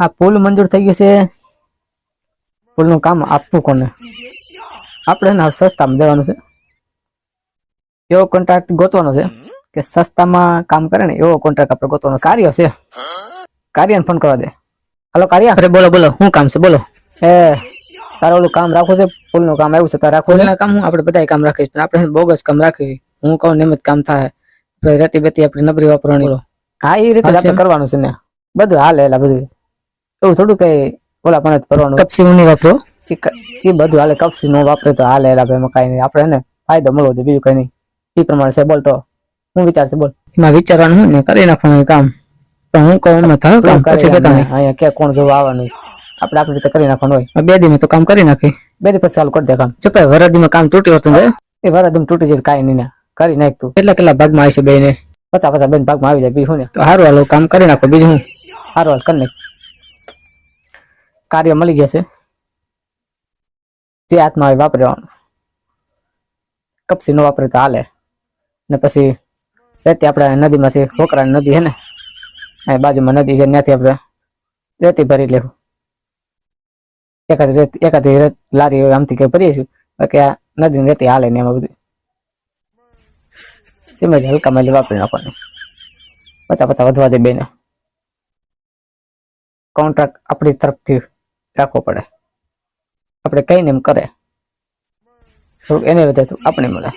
આ પુલ મંજૂર થઈ ગયું છે. પુલનું કામ આપવું કોને? આપણે ને સસ્તામાં દેવાનું છે. એવો કોન્ટ્રાક્ટ ગોતવાનો છે કે સસ્તામાં કામ કરે ને એવો કોન્ટ્રાક્ટ આપણે ગોતવાનો. કાર્ય છે. કાર્યને ફોન કરવા દે. હલો કાર્ય. અરે બોલો બોલો. શું કામ છે? બોલો. એ તારે ઓલું કામ રાખવું છે? પુલનું કામ આવ્યું છે તારે રાખવું છે? કામ હું આપણે બધા કામ રાખીશ પણ આપણે બોગસ કામ રાખી હું કહું નિયમિત કામ થાય. રેતી બેતી આપણે નબરી વાપરવાની. હા એ રીતે આપણે કરવાનું છે ને. બધું હાલે એલા બધું. એવું થોડું કઈ ઓલા પણ જ કરવાનું કપસી હું નહીં વાપરો? એ બધું હાલે કપસી નો વાપરે તો હાલે એલા ભાઈ એમાં કાંઈ નહીં. આપણે એને ફાયદો મળવો જોઈએ બીજું કઈ નહીં. એ પ્રમાણે છે બોલ તો. હું વિચાર છે બોલ. એમાં વિચારવાનું હું ને કરી નાખવાનું એ કામ. પણ હું કહું એમાં થાય કામ પછી કહેતા નહીં અહીંયા કે કોણ જોવા આવવાનું છે? આપણે આપણી રીતે કરી નાખવાનું હોય. બે દી તો કામ કરી નાખી. બે દી પછી ચાલુ કરી દે કામ. ચપાય વરદીમાં કામ તૂટી હતું છે એ વરદીમાં તૂટી જાય કાંઈ નહીં ને. કરી નાખ તું. કેટલા કેટલા ભાગમાં આવી છે બે ને પચાસ પચાસ બેન ભાગમાં આવી જાય બીજું શું ને? તો સારું હાલો કામ કરી નાખો બીજું હું સારું હાલ કરી નાખ. કાર્ય મળી ગયા છે. જે હાથમાં આવે વાપરવાનું કપસી નો વાપરે તો હાલે. ને પછી રેતી આપણે નદીમાંથી ખોકરા નદી હે ને? અહીં બાજુમાં નદી છે, ત્યાંથી આપણે રેતી ભરી લેવું. એકાદી રેતી, એકાદી લારી હોય આમથી કઈ ભરીએ બાકી આ નદીની રેતી હાલે ને એમાં બધું. સિમેન્ટ હલકા માલી વાપરી નાખવાની. પચા પચા વધવા જાય બેને. કોન્ટ્રાક્ટ આપણી તરફથી રાખવો પડે. આપણે કહીને એમ કરે. એને વધે તો આપણે મળે.